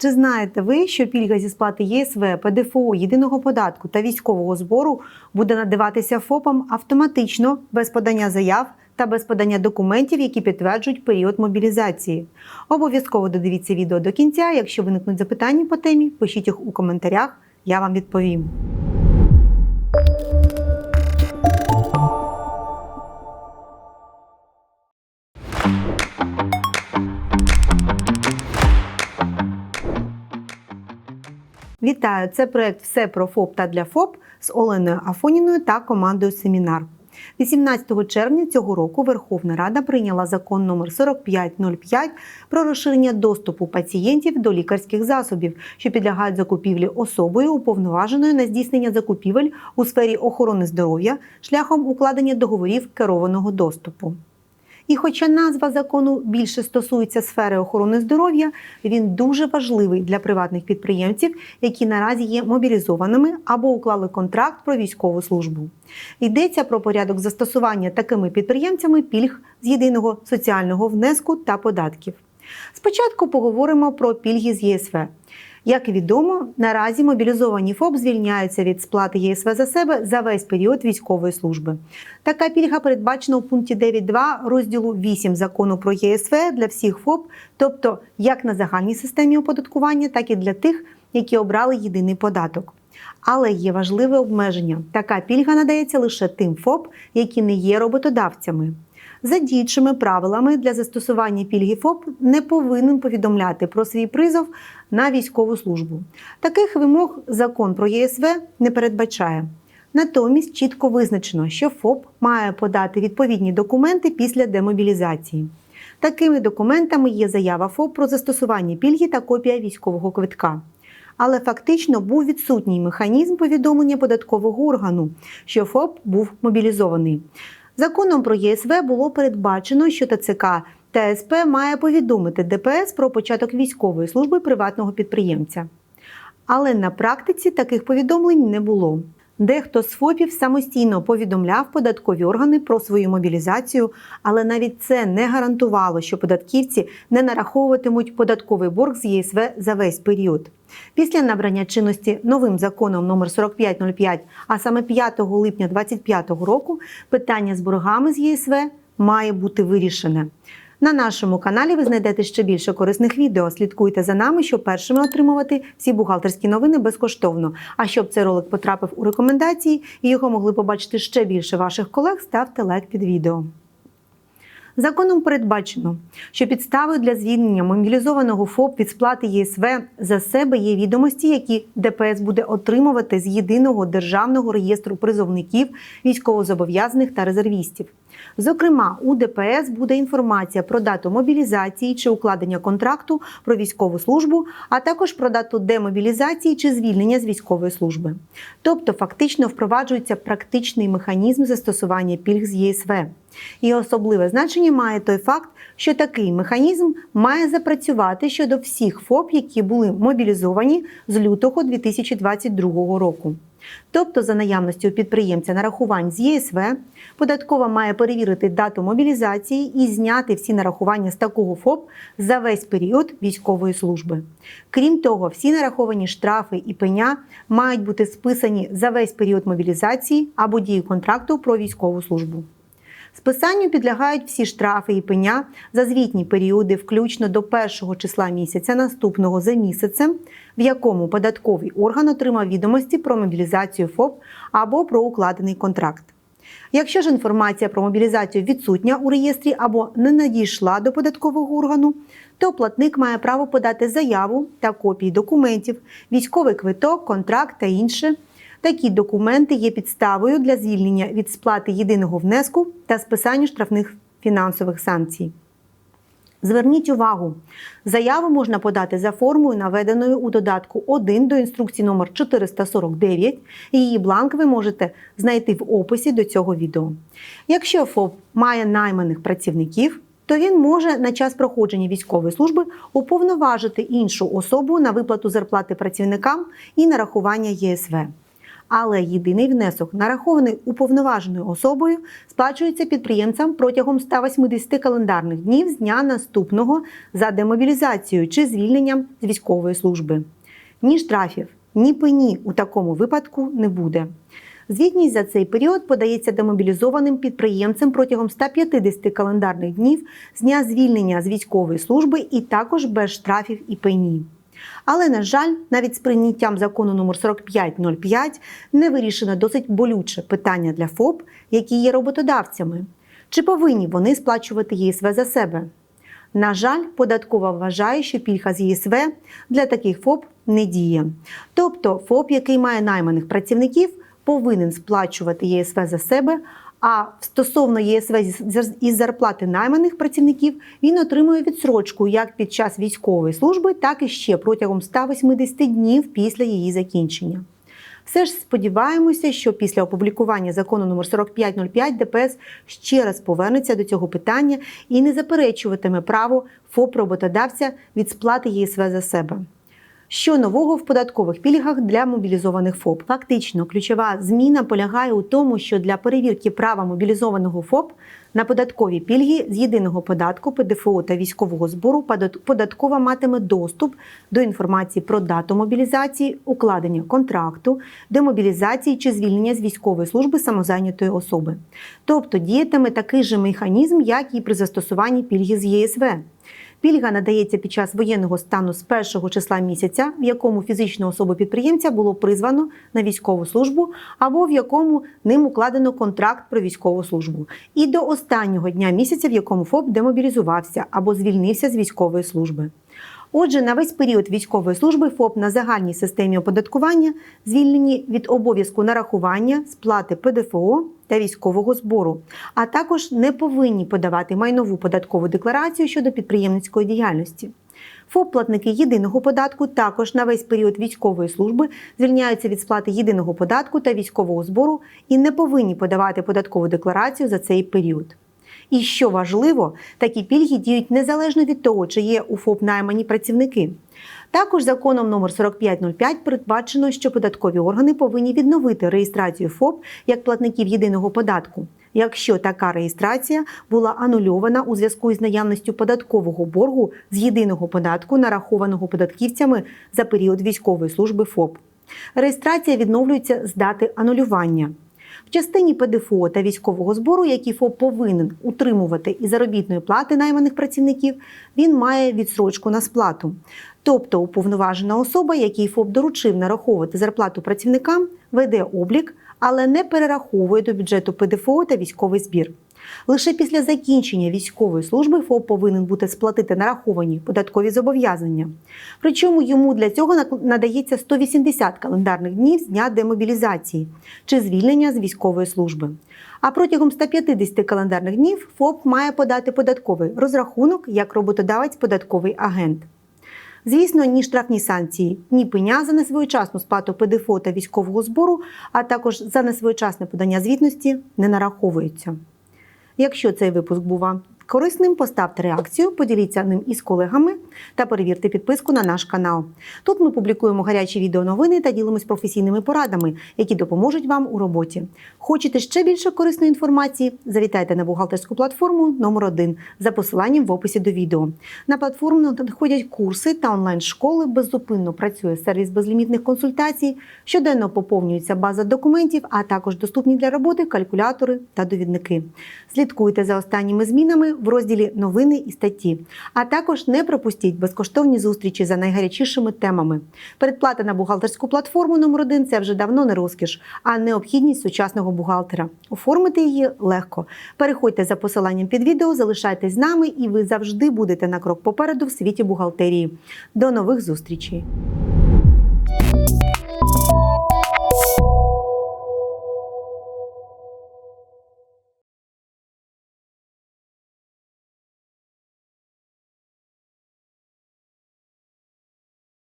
Чи знаєте ви, що пільга зі сплати ЄСВ, ПДФО, єдиного податку та військового збору буде надаватися ФОПам автоматично без подання заяв та без подання документів, які підтверджують період мобілізації? Обов'язково додивіться відео до кінця. Якщо виникнуть запитання по темі, пишіть їх у коментарях, я вам відповім. Вітаю! Це проект Все про ФОП та для ФОП з Оленою Афоніною та командою Семінар. 18 червня цього року Верховна Рада прийняла закон номер 4505 про розширення доступу пацієнтів до лікарських засобів, що підлягають закупівлі особою, уповноваженою на здійснення закупівель у сфері охорони здоров'я шляхом укладення договорів керованого доступу. І хоча назва закону більше стосується сфери охорони здоров'я, він дуже важливий для приватних підприємців, які наразі є мобілізованими або уклали контракт про військову службу. Йдеться про порядок застосування такими підприємцями пільг з єдиного соціального внеску та податків. Спочатку поговоримо про пільги з ЄСВ. Як відомо, наразі мобілізовані ФОП звільняються від сплати ЄСВ за себе за весь період військової служби. Така пільга передбачена у пункті 9.2 розділу 8 закону про ЄСВ для всіх ФОП, тобто як на загальній системі оподаткування, так і для тих, які обрали єдиний податок. Але є важливе обмеження: така пільга надається лише тим ФОП, які не є роботодавцями. За діючими правилами для застосування пільги ФОП не повинен повідомляти про свій призов на військову службу. Таких вимог закон про ЄСВ не передбачає. Натомість чітко визначено, що ФОП має подати відповідні документи після демобілізації. Такими документами є заява ФОП про застосування пільги та копія військового квитка. Але фактично був відсутній механізм повідомлення податкового органу, що ФОП був мобілізований. Законом про ЄСВ було передбачено, що ТЦК та СП має повідомити ДПС про початок військової служби приватного підприємця. Але на практиці таких повідомлень не було. Дехто з ФОПів самостійно повідомляв податкові органи про свою мобілізацію, але навіть це не гарантувало, що податківці не нараховуватимуть податковий борг з ЄСВ за весь період. Після набрання чинності новим законом номер 4505, а саме 5 липня 2025 року, питання з боргами з ЄСВ має бути вирішене. На нашому каналі ви знайдете ще більше корисних відео. Слідкуйте за нами, щоб першими отримувати всі бухгалтерські новини безкоштовно. А щоб цей ролик потрапив у рекомендації і його могли побачити ще більше ваших колег, ставте лайк під відео. Законом передбачено, що підставою для звільнення мобілізованого ФОП від сплати ЄСВ за себе є відомості, які ДПС буде отримувати з єдиного державного реєстру призовників, військовозобов'язаних та резервістів. Зокрема, у ДПС буде інформація про дату мобілізації чи укладення контракту про військову службу, а також про дату демобілізації чи звільнення з військової служби. Тобто, фактично впроваджується практичний механізм застосування пільг з ЄСВ. І особливе значення має той факт, що такий механізм має запрацювати щодо всіх ФОП, які були мобілізовані з лютого 2022 року. Тобто, за наявністю підприємця нарахувань з ЄСВ, податкова має перевірити дату мобілізації і зняти всі нарахування з такого ФОП за весь період військової служби. Крім того, всі нараховані штрафи і пеня мають бути списані за весь період мобілізації або дії контракту про військову службу. Списанню підлягають всі штрафи і пеня за звітні періоди, включно до першого числа місяця наступного за місяцем, в якому податковий орган отримав відомості про мобілізацію ФОП або про укладений контракт. Якщо ж інформація про мобілізацію відсутня у реєстрі або не надійшла до податкового органу, то платник має право подати заяву та копії документів, військовий квиток, контракт та інше. Такі документи є підставою для звільнення від сплати єдиного внеску та списання штрафних фінансових санкцій. Зверніть увагу, заяву можна подати за формою, наведеною у додатку 1 до інструкції номер 449. Її бланк ви можете знайти в описі до цього відео. Якщо ФОП має найманих працівників, то він може на час проходження військової служби уповноважити іншу особу на виплату зарплати працівникам і нарахування ЄСВ. Але єдиний внесок, нарахований уповноваженою особою, сплачується підприємцям протягом 180 календарних днів з дня наступного за демобілізацією чи звільненням з військової служби. Ні штрафів, ні пені у такому випадку не буде. Звітність за цей період подається демобілізованим підприємцем протягом 150 календарних днів з дня звільнення з військової служби і також без штрафів і пені. Але, на жаль, навіть з прийняттям закону номер 4505 не вирішено досить болюче питання для ФОП, які є роботодавцями. Чи повинні вони сплачувати ЄСВ за себе? На жаль, податкова вважає, що пільга з ЄСВ для таких ФОП не діє. Тобто ФОП, який має найманих працівників, повинен сплачувати ЄСВ за себе. А стосовно ЄСВ із зарплати найманих працівників він отримує відсрочку як під час військової служби, так і ще протягом 180 днів після її закінчення. Все ж сподіваємося, що після опублікування закону номер 4505 ДПС ще раз повернеться до цього питання і не заперечуватиме право ФОП роботодавця від сплати ЄСВ за себе. Що нового в податкових пільгах для мобілізованих ФОП? Фактично, ключова зміна полягає у тому, що для перевірки права мобілізованого ФОП на податкові пільги з єдиного податку, ПДФО та військового збору податкова матиме доступ до інформації про дату мобілізації, укладення контракту, демобілізації чи звільнення з військової служби самозайнятої особи. Тобто діятиме такий же механізм, як і при застосуванні пільги з ЄСВ. Пільга надається під час воєнного стану з першого числа місяця, в якому фізичну особу підприємця було призвано на військову службу, або в якому ним укладено контракт про військову службу, і до останнього дня місяця, в якому ФОП демобілізувався або звільнився з військової служби. Отже, на весь період військової служби ФОП на загальній системі оподаткування звільнені від обов'язку нарахування, сплати ПДФО та військового збору, а також не повинні подавати майнову податкову декларацію щодо підприємницької діяльності. ФОП-платники єдиного податку також на весь період військової служби звільняються від сплати єдиного податку та військового збору і не повинні подавати податкову декларацію за цей період. І що важливо, такі пільги діють незалежно від того, чи є у ФОП наймані працівники. Також законом номер 4505 передбачено, що податкові органи повинні відновити реєстрацію ФОП як платників єдиного податку, якщо така реєстрація була анульована у зв'язку із наявністю податкового боргу з єдиного податку, нарахованого податківцями за період військової служби ФОП. Реєстрація відновлюється з дати анулювання. В частині ПДФО та військового збору, який ФОП повинен утримувати із заробітної плати найманих працівників, він має відсрочку на сплату. Тобто уповноважена особа, який ФОП доручив нараховувати зарплату працівникам, веде облік, але не перераховує до бюджету ПДФО та військовий збір. Лише після закінчення військової служби ФОП повинен бути сплатити нараховані податкові зобов'язання. Причому йому для цього надається 180 календарних днів з дня демобілізації чи звільнення з військової служби. А протягом 150 календарних днів ФОП має подати податковий розрахунок як роботодавець податковий агент. Звісно, ні штрафні санкції, ні пеня за несвоєчасну сплату ПДФО та військового збору, а також за несвоєчасне подання звітності не нараховуються. Якщо цей випуск був вам корисним, поставте реакцію, поділіться ним із колегами та перевірте підписку на наш канал. Тут ми публікуємо гарячі відеоновини та ділимось професійними порадами, які допоможуть вам у роботі. Хочете ще більше корисної інформації? Завітайте на бухгалтерську платформу номер 1 за посиланням в описі до відео. На платформу надходять курси та онлайн-школи. Беззупинно працює сервіс безлімітних консультацій, щоденно поповнюється база документів, а також доступні для роботи калькулятори та довідники. Слідкуйте за останніми змінами в розділі Новини і статті. А також не пропустіть безкоштовні зустрічі за найгарячішими темами. Передплата на бухгалтерську платформу номер 1 це вже давно не розкіш, а необхідність сучасного бухгалтера. Оформити її легко. Переходьте за посиланням під відео, залишайтесь з нами, і ви завжди будете на крок попереду в світі бухгалтерії. До нових зустрічей!